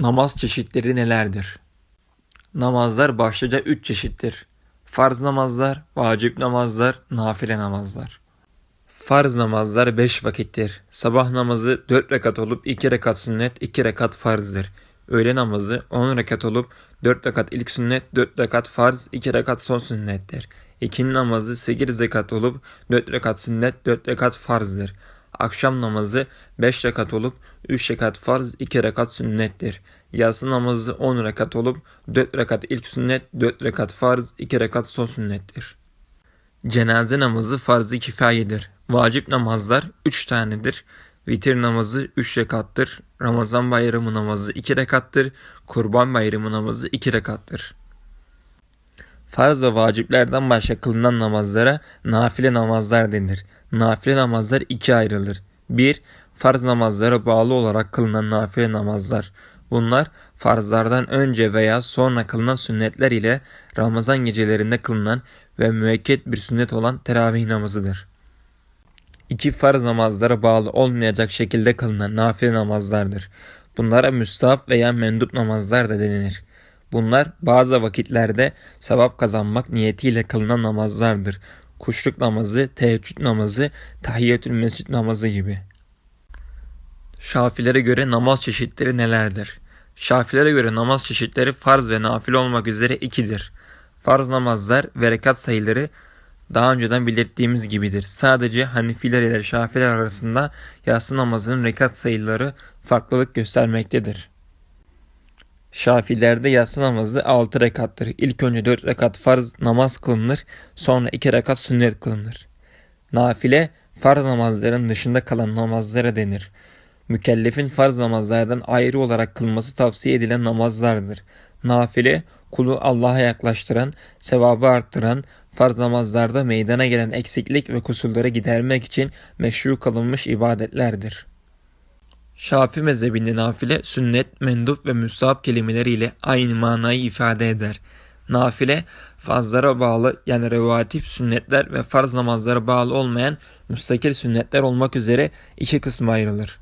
Namaz çeşitleri nelerdir? Namazlar başlıca üç çeşittir. Farz namazlar, vacip namazlar, nafile namazlar. Farz namazlar beş vakittir. Sabah namazı dört rekat olup iki rekat sünnet, iki rekat farzdır. Öğle namazı on rekat olup dört rekat ilk sünnet, dört rekat farz, iki rekat son sünnettir. İkindi namazı sekiz rekat olup dört rekat sünnet, dört rekat farzdır. Akşam namazı 5 rekat olup 3 rekat farz 2 rekat sünnettir. Yatsı namazı 10 rekat olup 4 rekat ilk sünnet 4 rekat farz 2 rekat son sünnettir. Cenaze namazı farz-ı kifayedir. Vacip namazlar 3 tanedir. Vitir namazı 3 rekattır. Ramazan bayramı namazı 2 rekattır. Kurban bayramı namazı 2 rekattır. Farz ve vaciplerden başka kılınan namazlara nafile namazlar denir. Nafile namazlar ikiye ayrılır. 1. Farz namazlara bağlı olarak kılınan nafile namazlar. Bunlar farzlardan önce veya sonra kılınan sünnetler ile Ramazan gecelerinde kılınan ve müekket bir sünnet olan teravih namazıdır. İki farz namazlara bağlı olmayacak şekilde kılınan nafile namazlardır. Bunlara müstahap veya mendup namazlar da denilir. Bunlar bazı vakitlerde sevap kazanmak niyetiyle kılınan namazlardır. Kuşluk namazı, teheccüd namazı, tahiyyetül mescid namazı gibi. Şafilere göre namaz çeşitleri nelerdir? Şafilere göre namaz çeşitleri farz ve nafile olmak üzere ikidir. Farz namazlar ve rekat sayıları daha önceden belirttiğimiz gibidir. Sadece Hanifiler ile Şafiler arasında yatsı namazının rekat sayıları farklılık göstermektedir. Şafilerde yatsı namazı 6 rekattır. İlk önce 4 rekat farz namaz kılınır, sonra 2 rekat sünnet kılınır. Nafile, farz namazların dışında kalan namazlara denir. Mükellefin farz namazlardan ayrı olarak kılması tavsiye edilen namazlardır. Nafile, kulu Allah'a yaklaştıran, sevabı arttıran, farz namazlarda meydana gelen eksiklik ve kusurları gidermek için meşru kılınmış ibadetlerdir. Şafi mezhebinde nafile, sünnet, mendup ve müstahap kelimeleriyle aynı manayı ifade eder. Nafile, farzlara bağlı yani revatip sünnetler ve farz namazlara bağlı olmayan müstakil sünnetler olmak üzere iki kısma ayrılır.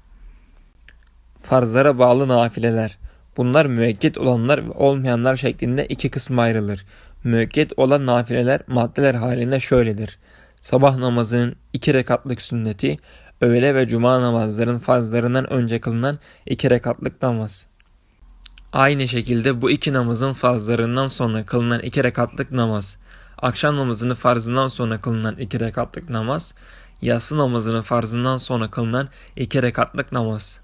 Farzlara bağlı nafileler. Bunlar müekket olanlar ve olmayanlar şeklinde iki kısma ayrılır. Müekket olan nafileler maddeler halinde şöyledir. Sabah namazının iki rekatlık sünneti, öğle ve cuma namazların farzlarından önce kılınan iki rekatlık namaz. Aynı şekilde bu iki namazın farzlarından sonra kılınan iki rekatlık namaz, akşam namazının farzından sonra kılınan iki rekatlık namaz, yatsı namazının farzından sonra kılınan iki rekatlık namaz.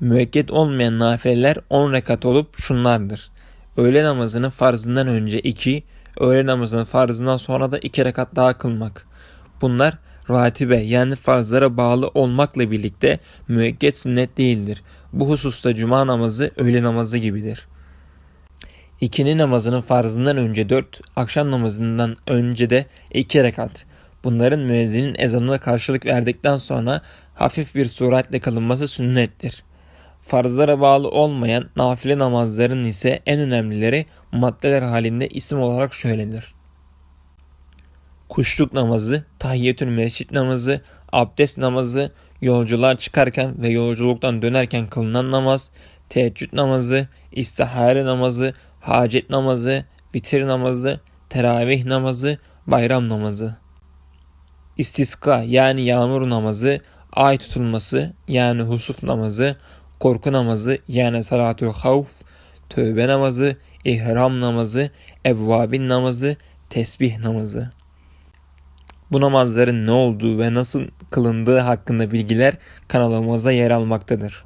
Müekket olmayan nafileler 10 rekat olup şunlardır. Öğle namazının farzından önce 2, öğle namazının farzından sonra da 2 rekat daha kılmak. Bunlar ratibe yani farzlara bağlı olmakla birlikte müekket sünnet değildir. Bu hususta cuma namazı öğle namazı gibidir. İkindi namazının farzından önce 4, akşam namazından önce de 2 rekat. Bunların müezzinin ezanına karşılık verdikten sonra hafif bir suretle kılınması sünnettir. Farzlara bağlı olmayan nafile namazların ise en önemlileri maddeler halinde isim olarak şöyledir. Kuşluk namazı, tahiyyetül mescit namazı, abdest namazı, yolculuğa çıkarken ve yolculuktan dönerken kılınan namaz, teheccüd namazı, istihare namazı, hacet namazı, bitir namazı, teravih namazı, bayram namazı. İstiska yani yağmur namazı, ay tutulması yani husuf namazı, korku namazı yani salatü havf, tövbe namazı, ihram namazı, evvabin namazı, tesbih namazı. Bu namazların ne olduğu ve nasıl kılındığı hakkında bilgiler kanalımıza yer almaktadır.